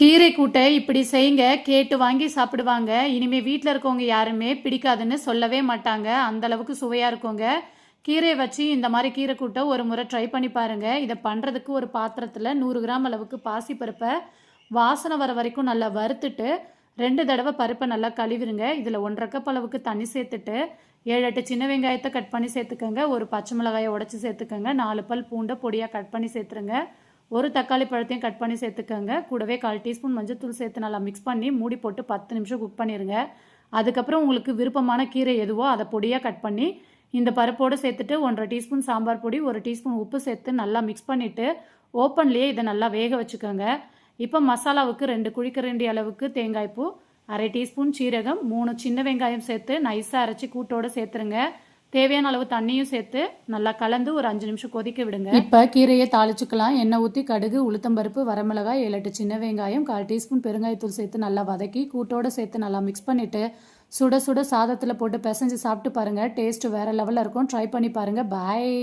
கீரை கூட்டை இப்படி செய்யுங்க கேட்டு வாங்கி சாப்பிடுவாங்க. இனிமே வீட்டில் இருக்கவங்க யாருமே பிடிக்காதுன்னு சொல்லவே மாட்டாங்க. அந்த அளவுக்கு சுவையாக இருக்குங்க. கீரையை வச்சு இந்த மாதிரி கீரை கூட்டை ஒரு முறை ட்ரை பண்ணி பாருங்க. இதை பண்ணுறதுக்கு ஒரு பாத்திரத்தில் நூறு கிராம் அளவுக்கு பாசிப்பருப்பை வாசனை வர வரைக்கும் நல்லா வறுத்துட்டு ரெண்டு தடவை பருப்பை நல்லா கழுவிடுங்க இதில் ஒன்றரை கப் அளவுக்கு தண்ணி சேர்த்துட்டு ஏழு எட்டு சின்ன வெங்காயத்தை கட் பண்ணி சேர்த்துக்கோங்க. ஒரு பச்சை மிளகாயை உடச்சி சேர்த்துக்கோங்க. நாலு பல் பூண்டை பொடியாக கட் பண்ணி சேர்த்துருங்க. ஒரு தக்காளி பழத்தையும் கட் பண்ணி சேர்த்துக்கோங்க. கூடவே கால் டீஸ்பூன் மஞ்சத்தூள் சேர்த்து நல்லா மிக்ஸ் பண்ணி மூடி போட்டு பத்து நிமிஷம் குக் பண்ணிடுங்க அதுக்கப்புறம் உங்களுக்கு விருப்பமான கீரை எதுவோ அதை பொடியாக கட் பண்ணி இந்த பருப்போடு சேர்த்துட்டு ஒன்றரை டீஸ்பூன் சாம்பார் பொடி ஒரு டீஸ்பூன் உப்பு சேர்த்து நல்லா மிக்ஸ் பண்ணிவிட்டு ஓப்பன்லேயே இதை நல்லா வேக வச்சுக்கோங்க. இப்போ மசாலாவுக்கு ரெண்டு குழிக்கரண்டி அளவுக்கு தேங்காய் பூ அரை டீஸ்பூன் சீரகம் மூணு சின்ன வெங்காயம் சேர்த்து நைஸாக அரைச்சி கூட்டோடு சேர்த்துருங்க. தேவையான அளவு தண்ணியும் சேர்த்து நல்லா கலந்து ஒரு அஞ்சு நிமிஷம் கொதிக்க விடுங்க. இப்போ கீரையை தாளிச்சுக்கலாம். எண்ணெய் ஊற்றி கடுகு உளுத்தம்பருப்பு வரமிளகாய் ஏழு எட்டு சின்ன வெங்காயம் கால் டீஸ்பூன் பெருங்காயத்தூள் சேர்த்து நல்லா வதக்கி கூட்டோடு சேர்த்து நல்லா மிக்ஸ் பண்ணிவிட்டு சுட சுட சாதத்தில் போட்டு பிசைஞ்சு சாப்பிட்டு பாருங்கள் டேஸ்ட் வேறு லெவலில் இருக்கும். ட்ரை பண்ணி பாருங்கள் பாய்